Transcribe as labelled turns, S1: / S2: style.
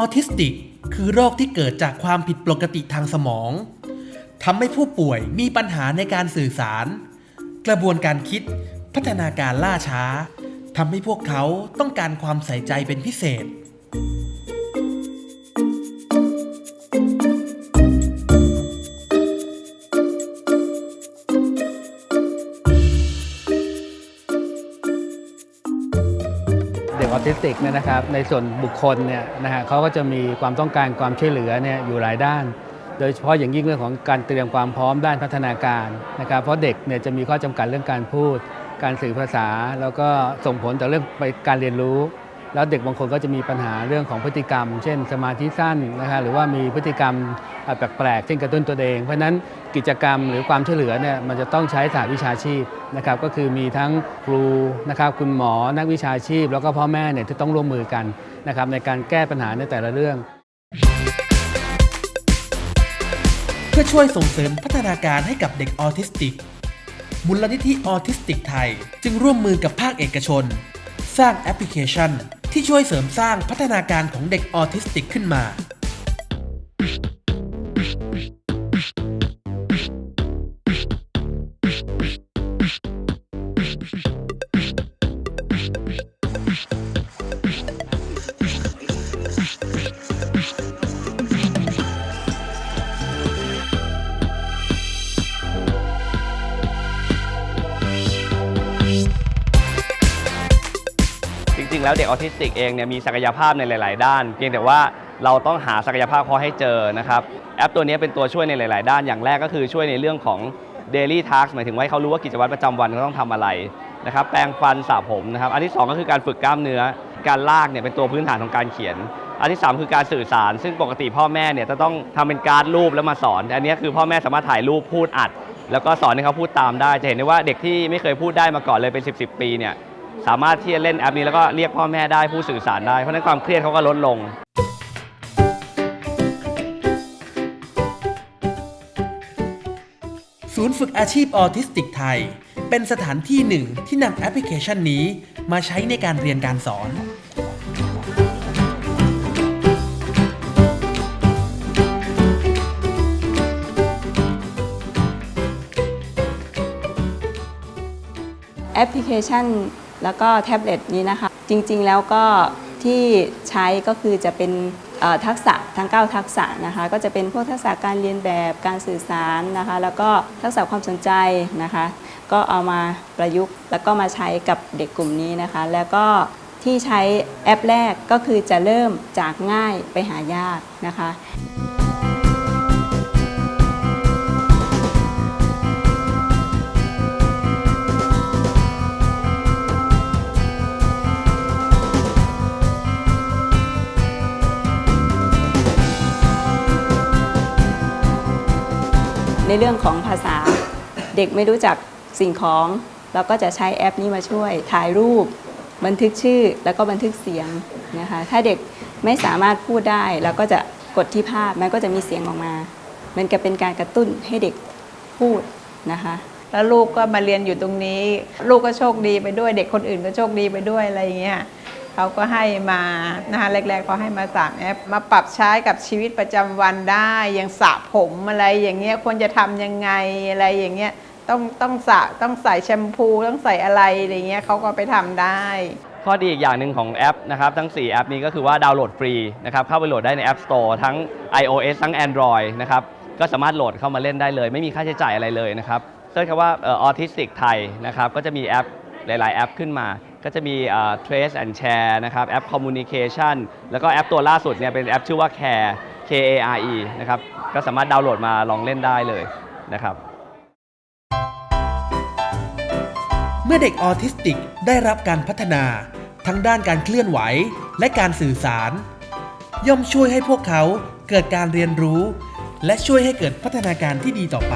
S1: ออทิสติก คือโรคที่เกิดจากความผิดปกติทางสมองทำให้ผู้ป่วยมีปัญหาในการสื่อสาร กระบวนการคิดพัฒนาการล่าช้าทำให้พวกเขาต้องการความใส่ใจเป็นพิเศษ
S2: ออทิสติกเนี่ยนะครับในส่วนบุคคลเนี่ยนะฮะเขาก็จะมีความต้องการความช่วยเหลือเนี่ยอยู่หลายด้าน โดยเฉพาะอย่างยิ่งเรื่องของการเตรียมความพร้อมด้านพัฒนาการนะครับเพราะเด็กเนี่ยจะมีข้อจำกัดเรื่องการพูด การสื่อภาษา แล้วก็ส่งผลต่อเรื่องไปการเรียนรู้ แล้วเด็กบางคนก็จะมีปัญหาเรื่องของพฤติกรรม เช่น สมาธิสั้นนะฮะหรือว่ามีพฤติกรรมแปลกๆ เช่นกระตุ้นตัวเอง เพราะฉะนั้นกิจกรรมหรือความช่วยเหลือเนี่ยมันจะต้องใช้สหวิชาชีพนะครับก็คือมีทั้งครูนะครับคุณหมอนักวิชาชีพ แล้วก็พ่อแม่เนี่ยที่ต้องร่วมมือกันนะครับในการแก้ปัญหาในแต่ละเรื่อง
S1: เพื่อช่วยส่งเสริมพัฒนาการให้กับเด็กออทิสติก มูลนิธิออทิสติกไทย จึงร่วมมือกับภาคเอกชน สร้างแอปพลิเคชัน ที่ช่วยเสริมสร้างพัฒนาการของเด็กออทิสติกขึ้นมา
S3: ริง ๆ แล้วเด็กออทิสติกเองเนี่ยมีศักยภาพในหลาย ๆ ด้าน เพียงแต่ว่าเราต้องหาศักยภาพเขาให้เจอนะครับแอปตัวนี้เป็นตัวช่วยในหลาย ๆ ด้านอย่างแรกก็คือช่วยในเรื่องของ Daily Task หมายถึงว่าเขารู้ว่ากิจวัตรประจำวันเขาต้องทำอะไรนะครับแปรงฟันสระผมนะครับอันที่ 2 ก็คือการฝึกกล้ามเนื้อ การลากเนี่ยเป็นตัวพื้นฐานของการเขียน อันที่ 3 คือการสื่อสาร ซึ่งปกติพ่อแม่เนี่ยจะต้องทำเป็นการ์ดรูปแล้วมาสอนแต่อันนี้คือพ่อแม่สามารถถ่ายรูปพูดอัด แล้วก็สอนให้เขาพูดตามได้ จะเห็นได้ว่าเด็กที่ไม่เคยพูดได้มาก่อนเลยเป็น 10 10ปีเนี่ย สามารถที่จะเล่นแอปนี้แล้วก็เรียกพ่อแม่ได้ผู้สื่อสารได้ เพราะฉะนั้นความเครียดเขาก็ลดลง
S1: ศูนย์ฝึกอาชีพออทิสติกไทย เป็นสถานที่หนึ่งที่นำแอปพลิเคชันนี้มาใช้ในการเรียนการสอน
S4: แอปพลิเคชัน แล้วก็แท็บเล็ตนี้นะคะ จริงๆแล้วก็ที่ใช้ก็คือจะเป็นทักษะทั้ง 9 ทักษะนะคะ ก็จะเป็นพวกทักษะการเรียนแบบการสื่อสารนะคะ แล้วก็ทักษะความสนใจนะคะ ก็เอามาประยุกต์ แล้วก็มาใช้กับเด็กกลุ่มนี้นะคะ แล้วก็ที่ใช้แอปแรกก็คือจะเริ่มจากง่ายไปหายากนะคะ ในเรื่องของภาษา เด็กไม่รู้จักสิ่งของเราก็จะใช้แอปนี้มาช่วย ถ่ายรูป บันทึกชื่อแล้วก็บันทึกเสียงนะคะ ถ้าเด็กไม่สามารถพูดได้เราก็จะกดที่ภาพมันก็จะมีเสียงออกมา มันก็เป็นการกระตุ้นให้เด็กพูดนะคะ
S5: แล้วลูกก็มาเรียนอยู่ตรงนี้ ลูกก็โชคดีไปด้วย เด็กคนอื่นก็โชคดีไปด้วยอะไรอย่างเงี้ย เขาก็ให้มานะคะแรกๆเขาให้มาสามแอปมาปรับใช้กับชีวิตประจำวันได้อย่างสระผมอะไรอย่างเงี้ยควรจะทำยังไงอะไรอย่างเงี้ยต้องต้องสระต้องใส่แชมพูต้องใส่อะไรอะไรเงี้ยเขาก็ไปทำได้
S3: ข้อดีอีกอย่างหนึ่งของแอปนะครับทั้ง 4 แอปนี้ก็คือว่าดาวน์โหลดฟรีนะครับเข้าไปโหลดได้ใน App Store ทั้ง iOS ทั้ง Android นะครับก็สามารถโหลดเข้ามาเล่นได้เลย ไม่มีค่าใช้จ่ายอะไรเลยนะครับเซิร์ชคำว่าออทิสติกไทยนะครับก็จะมีแอปหลาย ๆ แอปขึ้นมา ก็จะมีเอ่อ Trace and Share นะครับแอป Communication แล้วก็แอปตัวล่าสุดเนี่ยเป็นแอปชื่อว่า Care K A R E นะครับก็สามารถดาวน์โหลดมาลองเล่นได้เลยนะครับ
S1: เมื่อเด็กออทิสติกได้รับการพัฒนา ทั้งด้านการเคลื่อนไหวและการสื่อสาร ย่อมช่วยให้พวกเขาเกิดการเรียนรู้ และช่วยให้เกิดพัฒนาการที่ดีต่อไป